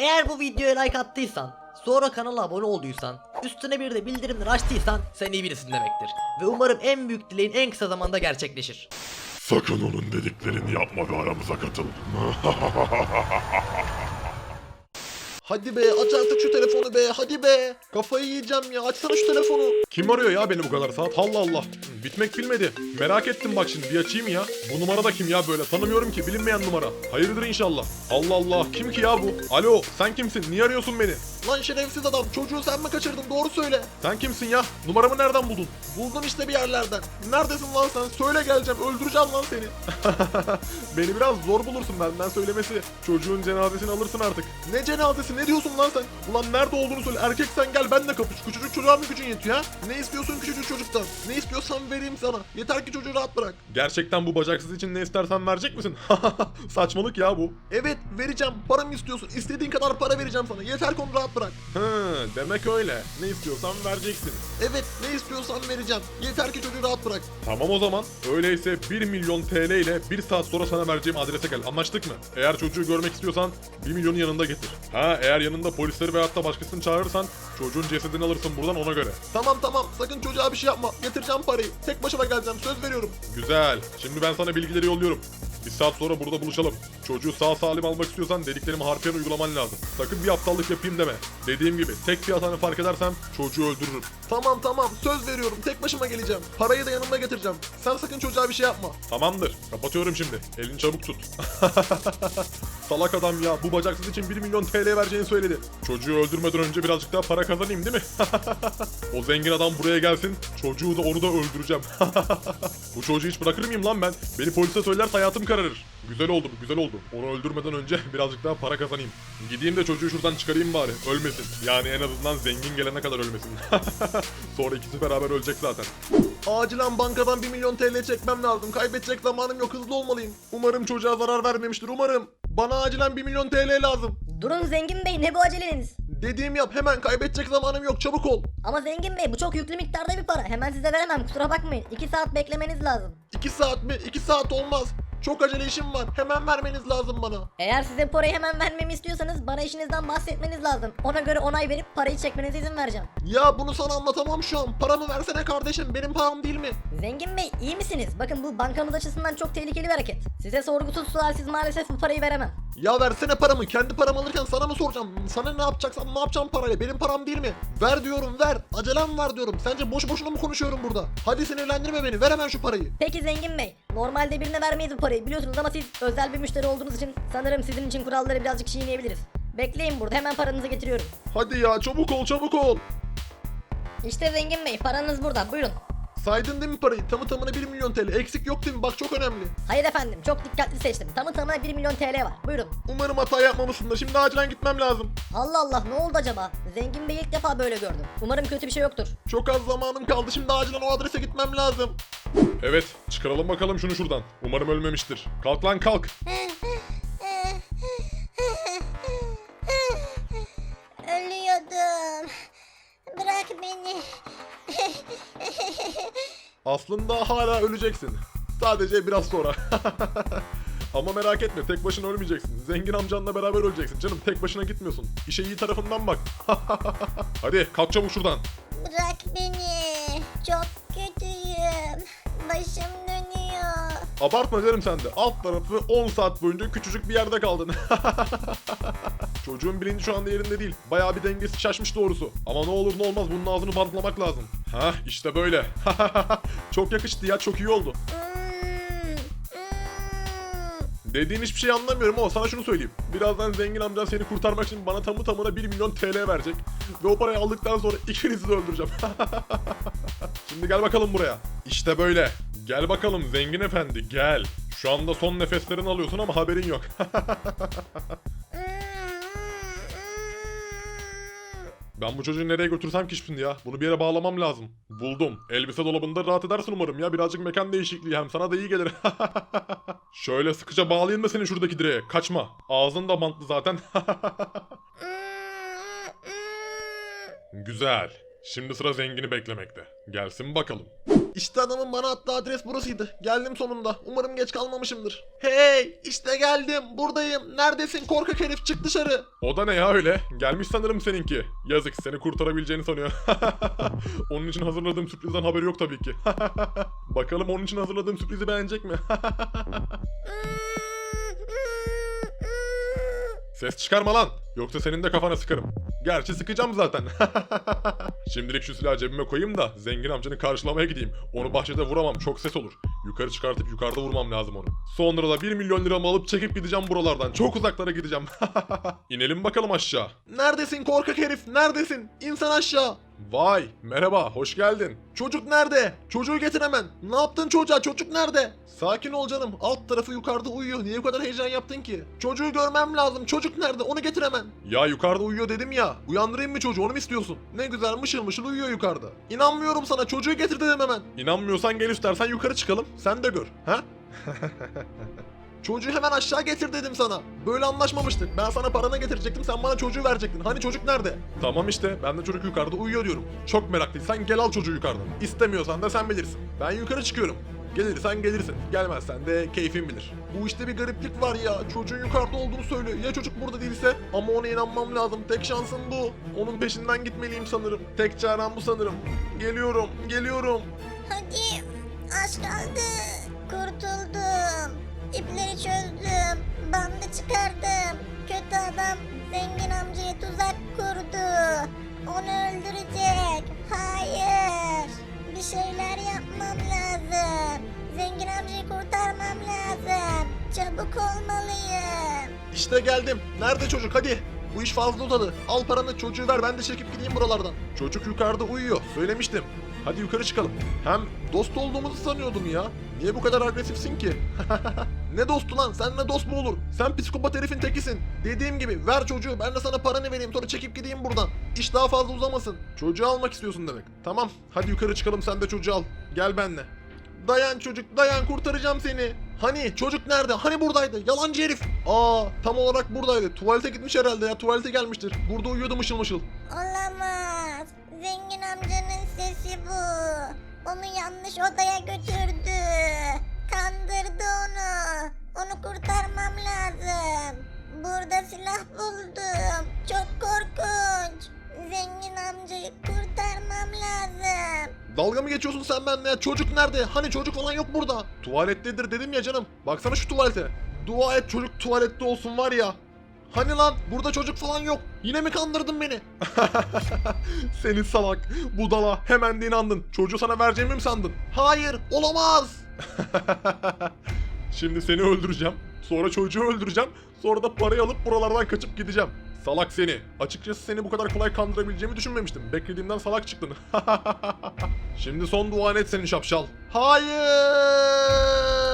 Eğer bu videoya like attıysan, sonra kanala abone olduysan, üstüne bir de bildirimleri açtıysan sen iyi birisin demektir. Ve umarım en büyük dileğin en kısa zamanda gerçekleşir. Sakın onun dediklerini yapma ve aramıza katıl. Hadi be aç artık şu telefonu be hadi be. Kafayı yiyeceğim ya açsana şu telefonu. Kim arıyor ya beni bu kadar saat? Allah Allah. Bitmek bilmedi. Merak ettim bak şimdi bir açayım ya. Bu numara da kim ya böyle? Tanımıyorum ki bilinmeyen numara. Hayırdır inşallah. Allah Allah kim ki ya bu? Alo sen kimsin? Niye arıyorsun beni? Lan şerefsiz adam çocuğu sen mi kaçırdın doğru söyle. Sen kimsin ya? Numaramı nereden buldun? Buldum işte bir yerlerden. Neredesin lan sen söyle geleceğim öldüreceğim lan seni. Beni biraz zor bulursun benden söylemesi. Çocuğun cenazesini alırsın artık. Ne cenazesi ne diyorsun lan sen? Ulan nerede olduğunu söyle. Erkeksen gel benle kapış. Küçücük çocuğa mı gücün yetiyor ha? Ne istiyorsun küçücük çocuktan? Ne istiyorsan vereyim sana. Yeter ki çocuğu rahat bırak. Gerçekten bu bacaksız için ne istersen verecek misin? Saçmalık ya bu. Evet vereceğim. Para mı istiyorsun? İstediğin kadar para vereceğim sana. Yeter ki onu rahat bırak. Hı, demek öyle. Ne istiyorsan vereceksin. Evet ne istiyorsan vereceğim. Yeter ki çocuğu rahat bırak. Tamam o zaman. Öyleyse 1 milyon TL ile 1 saat sonra sana vereceğim adrese gel. Anlaştık mı? Eğer çocuğu görmek istiyorsan 1 milyonu yanında getir. Ha eğer yanında polisleri veyahut da başkasını çağırırsan çocuğun cesedini alırsın buradan ona göre. Tamam tamam sakın çocuğa bir şey yapma. Getireceğim parayı. Tek başıma geleceğim söz veriyorum. Güzel. Şimdi ben sana bilgileri yolluyorum. Bir saat sonra burada buluşalım. Çocuğu sağ salim almak istiyorsan dediklerimi harfiyen uygulaman lazım. Sakın bir aptallık yapayım deme. Dediğim gibi tek bir hatanı fark edersem çocuğu öldürürüm. Tamam tamam söz veriyorum tek başıma geleceğim. Parayı da yanımda getireceğim. Sen sakın çocuğa bir şey yapma. Tamamdır. Kapatıyorum şimdi. Elini çabuk tut. Salak adam ya. Bu bacaksız için 1 milyon TL vereceğini söyledi. Çocuğu öldürmeden önce birazcık daha para kazanayım değil mi? o zengin adam buraya gelsin. Çocuğu da onu da öldüreceğim. bu çocuğu hiç bırakır mıyım lan ben? Beni polise söylerse hayatım kararır. Güzel oldu bu güzel oldu. Onu öldürmeden önce birazcık daha para kazanayım. Gideyim de çocuğu şuradan çıkarayım bari. Ölmesin. Yani en azından zengin gelene kadar ölmesin. Sonra ikisi beraber ölecek zaten. Acilen bankadan 1 milyon TL çekmem lazım. Kaybedecek zamanım yok hızlı olmalıyım. Umarım çocuğa zarar vermemiştir umarım. Bana acilen 1 milyon TL lazım. Durun Zengin Bey ne bu aceleniz? Dediğimi yap hemen kaybedecek zamanım yok çabuk ol. Ama Zengin Bey bu çok yüklü miktarda bir para. Hemen size veremem kusura bakmayın. 2 saat beklemeniz lazım. 2 saat mi? 2 saat olmaz. Çok acele işim var. Hemen vermeniz lazım bana. Eğer size parayı hemen vermemi istiyorsanız bana işinizden bahsetmeniz lazım. Ona göre onay verip parayı çekmenize izin vereceğim. Ya bunu sana anlatamam şu an. Paramı versene kardeşim. Benim param değil mi? Zengin Bey iyi misiniz? Bakın bu bankamız açısından çok tehlikeli bir hareket. Size sorgusuz sualsiz maalesef bu parayı veremem. Ya versene paramı. Kendi paramı alırken sana mı soracağım? Sana ne yapacaksam ne yapacağım parayla? Benim param değil mi? Ver diyorum ver. Acelem var diyorum. Sence boş boşuna mı konuşuyorum burada? Hadi sinirlendirme beni. Ver hemen şu parayı. Peki Zengin Bey, normalde birine vermeyiz bu parayı biliyorsunuz ama siz özel bir müşteri olduğunuz için sanırım sizin için kuralları birazcık çiğneyebiliriz. Bekleyin burada hemen paranızı getiriyorum. Hadi ya çabuk ol çabuk ol. İşte Zengin Bey paranız burada buyurun. Saydın değil mi parayı? Tamı tamına 1 milyon TL. Eksik yok değil mi? Bak çok önemli. Hayır efendim çok dikkatli seçtim. Tamı tamına 1 milyon TL var. Buyurun. Umarım hata yapmamışsındır. Şimdi acilen gitmem lazım. Allah Allah ne oldu acaba? Zengin Bey'i ilk defa böyle gördüm. Umarım kötü bir şey yoktur. Çok az zamanım kaldı. Şimdi acilen o adrese gitmem lazım. Evet çıkaralım bakalım şunu şuradan. Umarım ölmemiştir. Kalk lan kalk. Ölüyordum. Bırak beni. Aslında hala öleceksin. Sadece biraz sonra. Ama merak etme tek başına ölmeyeceksin. Zengin amcanla beraber öleceksin canım. Tek başına gitmiyorsun. İşe iyi tarafından bak. Hadi kalk çabuk şuradan. Bırak beni. Çok. Başım dönüyor. Abartma derim sen de. Alt tarafı 10 saat boyunca küçücük bir yerde kaldın. Çocuğun bilinci şu anda yerinde değil. Bayağı bir dengesi şaşmış doğrusu. Ama ne olur ne olmaz bunun ağzını bantlamak lazım. Hah işte böyle. çok yakıştı ya çok iyi oldu. Hmm, hmm. Dediğin hiçbir şey anlamıyorum ama sana şunu söyleyeyim. Birazdan zengin amcan seni kurtarmak için bana tamı tamına 1 milyon TL verecek. Ve o parayı aldıktan sonra ikinizi de öldüreceğim. Şimdi gel bakalım buraya. İşte böyle. Gel bakalım zengin efendi gel. Şu anda son nefeslerini alıyorsun ama haberin yok. Ben bu çocuğu nereye götürsem ki şimdi ya? Bunu bir yere bağlamam lazım. Buldum. Elbise dolabında rahat edersin umarım ya. Birazcık mekan değişikliği hem sana da iyi gelir. Şöyle sıkıca bağlayayım da senin şuradaki direğe. Kaçma. Ağzın da bantlı zaten. Güzel. Şimdi sıra zengini beklemekte. Gelsin bakalım. İşte adamın bana attığı adres burasıydı. Geldim sonunda. Umarım geç kalmamışımdır. Hey işte geldim. Buradayım. Neredesin korkak herif çık dışarı. O da ne ya öyle? Gelmiş sanırım seninki. Yazık seni kurtarabileceğini sanıyor. onun için hazırladığım sürprizden haberi yok tabii ki. Bakalım onun için hazırladığım sürprizi beğenecek mi? Ses çıkarma lan. Yoksa senin de kafana sıkarım. Gerçi sıkacağım zaten. Şimdilik şu silahı cebime koyayım da zengin amcanı karşılamaya gideyim. Onu bahçede vuramam çok ses olur. Yukarı çıkartıp yukarıda vurmam lazım onu. Sonra da 1 milyon liramı alıp çekip gideceğim buralardan. Çok uzaklara gideceğim. İnelim bakalım aşağı. Neredesin korkak herif? Neredesin? İnsan aşağı. Vay merhaba hoş geldin. Çocuk nerede? Çocuğu getir hemen. Ne yaptın çocuğa? Çocuk nerede? Sakin ol canım. Alt tarafı yukarıda uyuyor. Niye bu kadar heyecan yaptın ki? Çocuğu görmem lazım. Çocuk nerede? Onu getir hemen. Ya yukarıda uyuyor dedim ya. Uyandırayım mı çocuğu? Onu mu istiyorsun? Ne güzel mışıl mışıl uyuyor yukarıda. İnanmıyorum sana. Çocuğu getir dedim hemen. İnanmıyorsan gel istersen yukarı çıkalım. Sen de gör. Ha? Çocuğu hemen aşağı getir dedim sana. Böyle anlaşmamıştık. Ben sana paranı getirecektim. Sen bana çocuğu verecektin. Hani çocuk nerede? Tamam işte ben de çocuk yukarıda uyuyor diyorum. Çok meraklıysan gel al çocuğu yukarıdan. İstemiyorsan da sen bilirsin. Ben yukarı çıkıyorum. Gelirsen gelirsin. Gelmezsen de keyfin bilir. Bu işte bir gariplik var ya. Çocuğun yukarıda olduğunu söylüyor. Ya çocuk burada değilse? Ama ona inanmam lazım. Tek şansım bu. Onun peşinden gitmeliyim sanırım. Tek çarem bu sanırım. Geliyorum, geliyorum. Hadi az kaldı. Kurtuldum. İpleri çözdüm. Bandı çıkardım. Kötü adam zengin amcaya tuzak kurdu. Onu öldürecek. Hayır. Bir şeyler yapmam lazım. Zengin amcayı kurtarmam lazım. Çabuk olmalıyım. İşte geldim. Nerede çocuk? Hadi. Bu iş fazla uzadı. Al paranı çocuğu ver ben de çekip gideyim buralardan. Çocuk yukarıda uyuyor. Söylemiştim. Hadi yukarı çıkalım. Hem dost olduğumuzu sanıyordum ya. Niye bu kadar agresifsin ki? ne dostu lan? Seninle dost mu olur? Sen psikopat herifin tekisin. Dediğim gibi ver çocuğu ben de sana paranı vereyim sonra çekip gideyim buradan. İş daha fazla uzamasın. Çocuğu almak istiyorsun demek. Tamam hadi yukarı çıkalım sen de çocuğu al. Gel benimle. Dayan çocuk dayan kurtaracağım seni. Hani çocuk nerede? Hani buradaydı? Yalancı herif. Aa tam olarak buradaydı. Tuvalete gitmiş herhalde ya. Tuvalete gelmiştir. Burada uyuyordu mışıl mışıl. Olamaz. Zengin amcanın sesi bu. Onu yanlış odaya götürdü. Kandırdı onu. Onu kurtarmam lazım. Burada silah buldum. Çok korkunç. Zengin amcayı kurtarmam lazım. Dalga mı geçiyorsun sen benimle? Çocuk nerede? Hani çocuk falan yok burada. Tuvalettedir dedim ya canım. Baksana şu tuvalete. Dua et çocuk tuvalette olsun var ya. Hani lan burada çocuk falan yok. Yine mi kandırdın beni? Seni salak, budala hemen de inandın. Çocuğu sana vereceğimi mi sandın? Hayır olamaz. Şimdi seni öldüreceğim. Sonra çocuğu öldüreceğim. Sonra da parayı alıp buralardan kaçıp gideceğim. Salak seni. Açıkçası seni bu kadar kolay kandırabileceğimi düşünmemiştim. Beklediğimden salak çıktın. Şimdi son duan et senin şapşal. Hayır.